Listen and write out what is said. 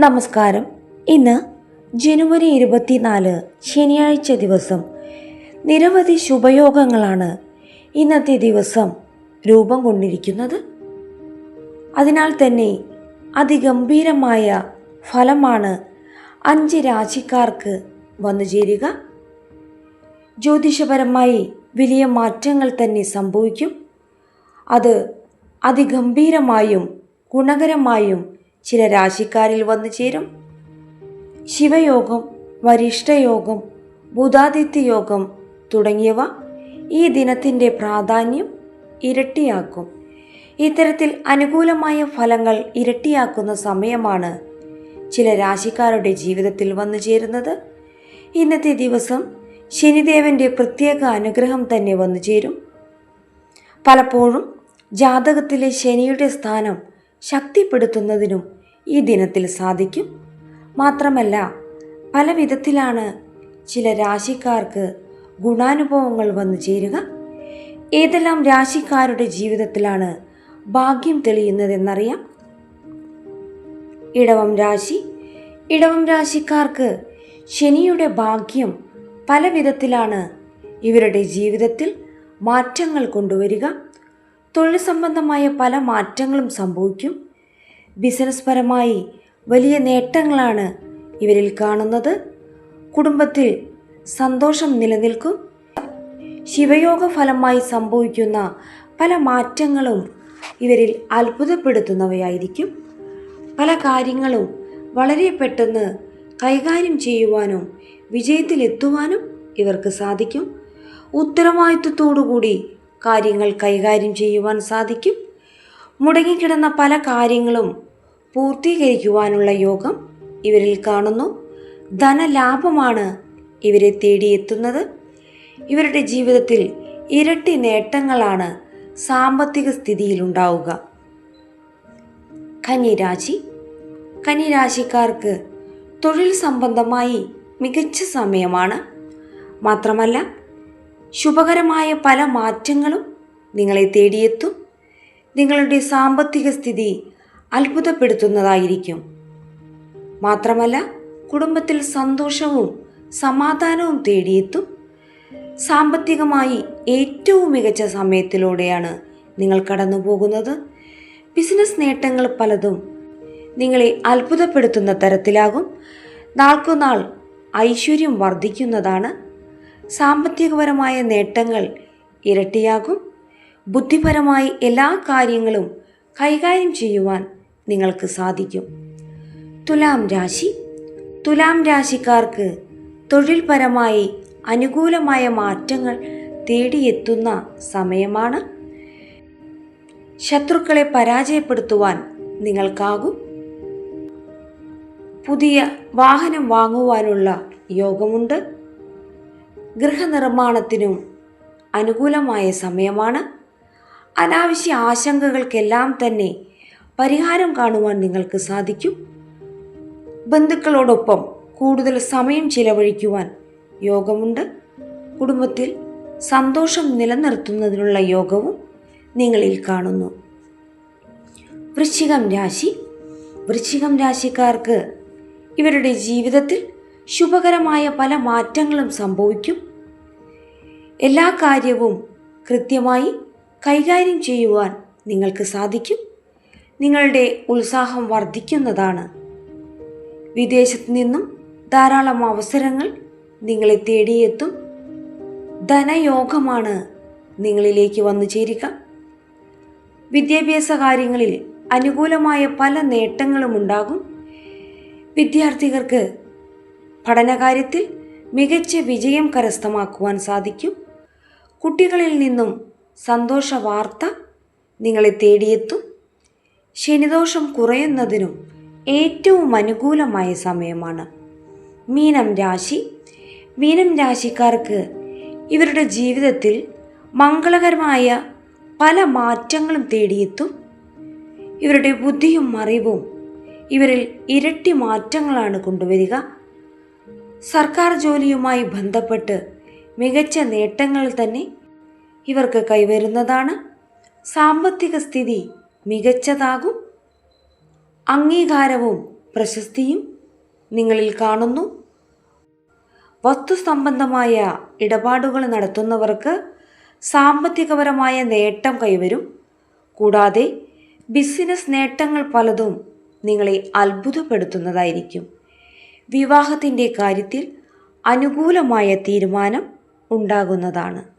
നമസ്കാരം. ഇന്ന് ജനുവരി ഇരുപത്തിനാല് ശനിയാഴ്ച ദിവസം. നിരവധി ശുഭയോഗങ്ങളാണ് ഇന്നത്തെ ദിവസം രൂപം കൊണ്ടിരിക്കുന്നത്. അതിനാൽ തന്നെ അതിഗംഭീരമായ ഫലമാണ് അഞ്ച് രാശിക്കാർക്ക് വന്നു ചേരുക. ജ്യോതിഷപരമായി വലിയ മാറ്റങ്ങൾ തന്നെ സംഭവിക്കും. അത് അതിഗംഭീരമായും ഗുണകരമായും ചില രാശിക്കാരിൽ വന്നു ചേരും. ശിവയോഗം വരിഷ്ഠയോഗം ബുധാദിത്യ യോഗം തുടങ്ങിയവ ഈ ദിനത്തിന്റെ പ്രാധാന്യം ഇരട്ടിയാക്കും. ഇത്തരത്തിൽ അനുകൂലമായ ഫലങ്ങൾ ഇരട്ടിയാക്കുന്ന സമയമാണ് ചില രാശിക്കാരുടെ ജീവിതത്തിൽ വന്നു ചേരുന്നത്. ഇന്നത്തെ ദിവസം ശനിദേവന്റെ പ്രത്യേക അനുഗ്രഹം തന്നെ വന്നു ചേരും. പലപ്പോഴും ജാതകത്തിലെ ശനിയുടെ സ്ഥാനം ശക്തിപ്പെടുത്തുന്നതിനും ഈ ദിനത്തിൽ സാധിക്കും. മാത്രമല്ല പല വിധത്തിലാണ് ചില രാശിക്കാർക്ക് ഗുണാനുഭവങ്ങൾ വന്നു ചേരുക. ഏതെല്ലാം രാശിക്കാരുടെ ജീവിതത്തിലാണ് ഭാഗ്യം തെളിയുന്നതെന്നറിയാം. ഇടവം രാശി. ഇടവം രാശിക്കാർക്ക് ശനിയുടെ ഭാഗ്യം പല വിധത്തിലാണ് ഇവരുടെ ജീവിതത്തിൽ മാറ്റങ്ങൾ കൊണ്ടുവരിക. തൊഴിൽ സംബന്ധമായ പല മാറ്റങ്ങളും സംഭവിക്കും. ബിസിനസ് പരമായി വലിയ നേട്ടങ്ങളാണ് ഇവരിൽ കാണുന്നത്. കുടുംബത്തിൽ സന്തോഷം നിലനിൽക്കും. ശിവയോഗ ഫലമായി സംഭവിക്കുന്ന പല മാറ്റങ്ങളും ഇവരിൽ അത്ഭുതപ്പെടുത്തുന്നവയായിരിക്കും. പല കാര്യങ്ങളും വളരെ പെട്ടെന്ന് കൈകാര്യം ചെയ്യുവാനും വിജയത്തിലെത്തുവാനും ഇവർക്ക് സാധിക്കും. ഉത്തരവാദിത്വത്തോടുകൂടി കാര്യങ്ങൾ കൈകാര്യം ചെയ്യുവാൻ സാധിക്കും. മുടങ്ങിക്കിടന്ന പല കാര്യങ്ങളും പൂർത്തീകരിക്കുവാനുള്ള യോഗം ഇവരിൽ കാണുന്നു. ധനലാഭമാണ് ഇവരെ തേടിയെത്തുന്നത്. ഇവരുടെ ജീവിതത്തിൽ ഇരട്ടി നേട്ടങ്ങളാണ് സാമ്പത്തിക സ്ഥിതിയിലുണ്ടാവുക കന്നിരാശി. കന്നിരാശിക്കാർക്ക് തൊഴിൽ സംബന്ധമായി മികച്ച സമയമാണ്. മാത്രമല്ല ശുഭകരമായ പല മാറ്റങ്ങളും നിങ്ങളെ തേടിയെത്തും. നിങ്ങളുടെ സാമ്പത്തിക സ്ഥിതി അത്ഭുതപ്പെടുത്തുന്നതായിരിക്കും. മാത്രമല്ല കുടുംബത്തിൽ സന്തോഷവും സമാധാനവും തേടിയെത്തും. സാമ്പത്തികമായി ഏറ്റവും മികച്ച സമയത്തിലൂടെയാണ് നിങ്ങൾ കടന്നു പോകുന്നത് ബിസിനസ് നേട്ടങ്ങൾ പലതും നിങ്ങളെ അത്ഭുതപ്പെടുത്തുന്ന തരത്തിലാകും. നാൾക്കുനാൾ ഐശ്വര്യം വർദ്ധിക്കുന്നതാണ് സാമ്പത്തികപരമായ നേട്ടങ്ങൾ ഇരട്ടിയാകും. ബുദ്ധിപരമായി എല്ലാ കാര്യങ്ങളും കൈകാര്യം ചെയ്യുവാൻ നിങ്ങൾക്ക് സാധിക്കും. തുലാം രാശി. തുലാം രാശിക്കാർക്ക് തൊഴിൽപരമായി അനുകൂലമായ മാറ്റങ്ങൾ തേടിയെത്തുന്ന സമയമാണ്. ശത്രുക്കളെ പരാജയപ്പെടുത്തുവാൻ നിങ്ങൾക്കാകും. പുതിയ വാഹനം വാങ്ങുവാനുള്ള യോഗമുണ്ട്. ഗൃഹനിർമ്മാണത്തിനും അനുകൂലമായ സമയമാണ്. അനാവശ്യ ആശങ്കകൾക്കെല്ലാം തന്നെ പരിഹാരം കാണുവാൻ നിങ്ങൾക്ക് സാധിക്കും. ബന്ധുക്കളോടൊപ്പം കൂടുതൽ സമയം ചിലവഴിക്കുവാൻ യോഗമുണ്ട്. കുടുംബത്തിൽ സന്തോഷം നിലനിർത്തുന്നതിനുള്ള യോഗവും നിങ്ങളിൽ കാണുന്നു. വൃശ്ചികം രാശി. വൃശ്ചികം രാശിക്കാർക്ക് ഇവരുടെ ജീവിതത്തിൽ ശുഭകരമായ പല മാറ്റങ്ങളും സംഭവിക്കും. എല്ലാ കാര്യവും കൃത്യമായി കൈകാര്യം ചെയ്യുവാൻ നിങ്ങൾക്ക് സാധിക്കും. നിങ്ങളുടെ ഉത്സാഹം വർദ്ധിക്കുന്നതാണ്. വിദേശത്ത് നിന്നും ധാരാളം അവസരങ്ങൾ നിങ്ങളെ തേടിയെത്തും. ധനയോഗമാണ് നിങ്ങളിലേക്ക് വന്നു ചേരുക. വിദ്യാഭ്യാസ കാര്യങ്ങളിൽ അനുകൂലമായ പല നേട്ടങ്ങളും ഉണ്ടാകും. വിദ്യാർത്ഥികൾക്ക് പഠനകാര്യത്തിൽ മികച്ച വിജയം കരസ്ഥമാക്കുവാൻ സാധിക്കും. കുട്ടികളിൽ നിന്നും സന്തോഷ വാർത്ത നിങ്ങളെ തേടിയെത്തും. ശനിദോഷം കുറയുന്നതിനും ഏറ്റവും അനുകൂലമായ സമയമാണ്. മീനം രാശി. മീനം രാശിക്കാർക്ക് ഇവരുടെ ജീവിതത്തിൽ മംഗളകരമായ പല മാറ്റങ്ങളും തേടിയെത്തും. ഇവരുടെ ബുദ്ധിയും അറിവും ഇവരിൽ ഇരട്ടി മാറ്റങ്ങളാണ് കൊണ്ടുവരിക. സർക്കാർ ജോലിയുമായി ബന്ധപ്പെട്ട് മികച്ച നേട്ടങ്ങൾ തന്നെ ഇവർക്ക് കൈവരുന്നതാണ്. സാമ്പത്തിക സ്ഥിതി മികച്ചതാകും. അംഗീകാരവും പ്രശസ്തിയും നിങ്ങളിൽ കാണുന്നു. വസ്തുസംബന്ധമായ ഇടപാടുകൾ നടത്തുന്നവർക്ക് സാമ്പത്തികപരമായ നേട്ടം കൈവരും. കൂടാതെ ബിസിനസ് നേട്ടങ്ങൾ പലതും നിങ്ങളെ അത്ഭുതപ്പെടുത്തുന്നതായിരിക്കും. വിവാഹത്തിന്റെ കാര്യത്തിൽ അനുകൂലമായ തീരുമാനം ഉണ്ടാകുന്നതാണ്.